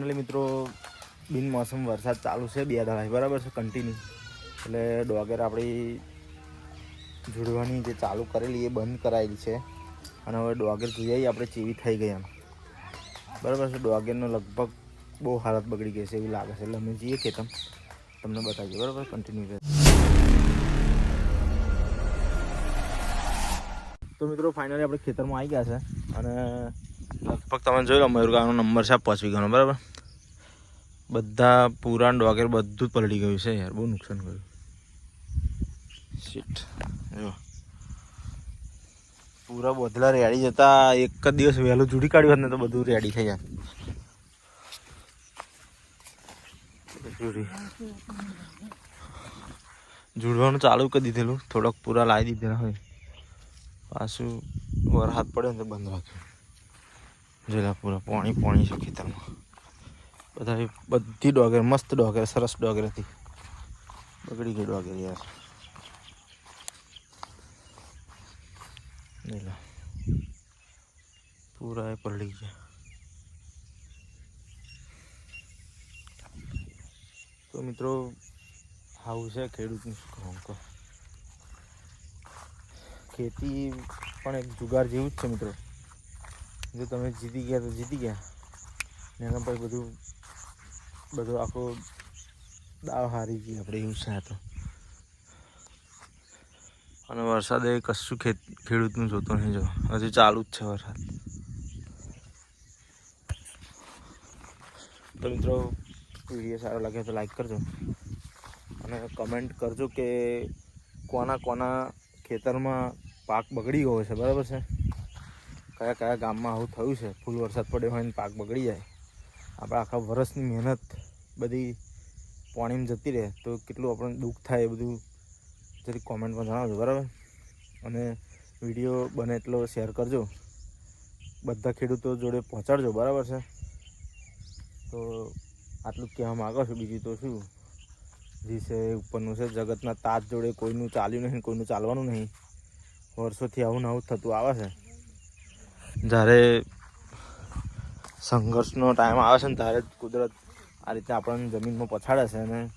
એટલે મિત્રો, બિનમોસમ વરસાદ ચાલુ છે, બે દાડાથી બરાબર છે કન્ટિન્યુ એટલે ડોગર આપણી જોડવાની જે ચાલુ કરેલી એ બંધ કરાયેલી છે. અને હવે ડોગર જોઈએ આપણે ચેવી થઈ ગઈ એમ. બરાબર છે, ડોગરનો લગભગ બહુ હાલત બગડી ગઈ છે એવું લાગે છે. એટલે અમે જઈએ કે તમ તમને બતાવીએ, બરાબર? કન્ટિન્યુ રહે તો મિત્રો ફાઇનલી આપણે ખેતરમાં આવી ગયા છે. અને લગભગ તમે જોઈ લો મયુરગાનો નંબર છે પાંચ વીઘાનો, બરાબર? બધા પુરાણ વગેરે બધું જ પલટી ગયું છે યાર, બહુ નુકસાન ગયું શીટ જો. પૂરા બોધલા રેડી જતા એક જ દિવસ વહેલું જુડી કાઢ્યું ને તો બધું રેડી થઈ જાય જુડી જુડવાનું ચાલુ કરી દીધેલું, થોડોક પૂરા લાવી દીધેલા હોય. પાછું વરસાદ પડ્યો ને તો બંધ રાખ્યું જેલા પૂરા પાણી પાણી છે ખેતરમાં. બધા બધી ડોગર મસ્ત ડોગર સરસ ડોગર હતી બગડી ગઈ ડોગર યાર. જેલા પૂરા એ પલળી ગયા. તો મિત્રો આવું છે ખેડૂતનું શું કહું તો ખેતી પણ એક જુગાર જેવું જ છે મિત્રો. જો તમે જીતી ગયા તો જીતી ગયા. એના પછી બધું બધું આખો દાવ હારી ગઈ આપણે એવું છે તો. અને વરસાદ એ કશું ખેત, ખેડૂતનું જોતો નહીં જો. હજુ ચાલુ જ છે વરસાદ. તો મિત્રો વીડિયો સારો લાગે તો લાઈક કરજો. અને કમેન્ટ કરજો કે કોના કોના ખેતરમાં પાક બગડી ગયો છે. બરાબર છે? કયા કયા ગામમાં આવું થયું છે? ફૂલ વરસાદ પડ્યો હોય ને પાક બગડી જાય. આપણે આખા વર્ષની મહેનત બધી પાણીમાં જતી રહે તો કેટલું આપણને દુઃખ થાય એ બધું જરી કોમેન્ટમાં જણાવજો, બરાબર? અને વીડિયો બને એટલો શેર કરજો. બધા ખેડૂતો જોડે પહોંચાડજો, બરાબર છે? તો આટલું કહેવા માગો છું, બીજું તો શું? છે ઉપરનું છે, જગતના તાજ જોડે કોઈનું ચાલ્યું નહીં, કોઈનું ચાલવાનું નહીં. વર્ષોથી આવું ને આવું થતું આવે છે. જ્યારે સંઘર્ષનો ટાઈમ આવે છે ને ત્યારે કુદરત આ રીતે આપણને જમીનમાં પછાડે છે અને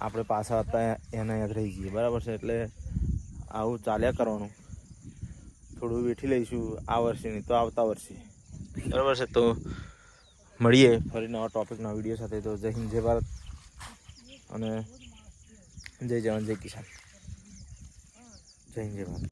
આપણે પાછા હતા એના યાદ રહી જઈએ. બરાબર છે? એટલે આવું ચાલ્યા કરવાનું. થોડું વેઠી લઈશું આ વર્ષે નહીં તો આવતા વર્ષે. બરાબર છે? તો મળીએ ફરી નવા ટોપિકના વીડિયો સાથે. તો જય હિન્દ, જય ભારત. અને જય જવાન, જય કિસાન. જય હિન્દ, જય ભારત.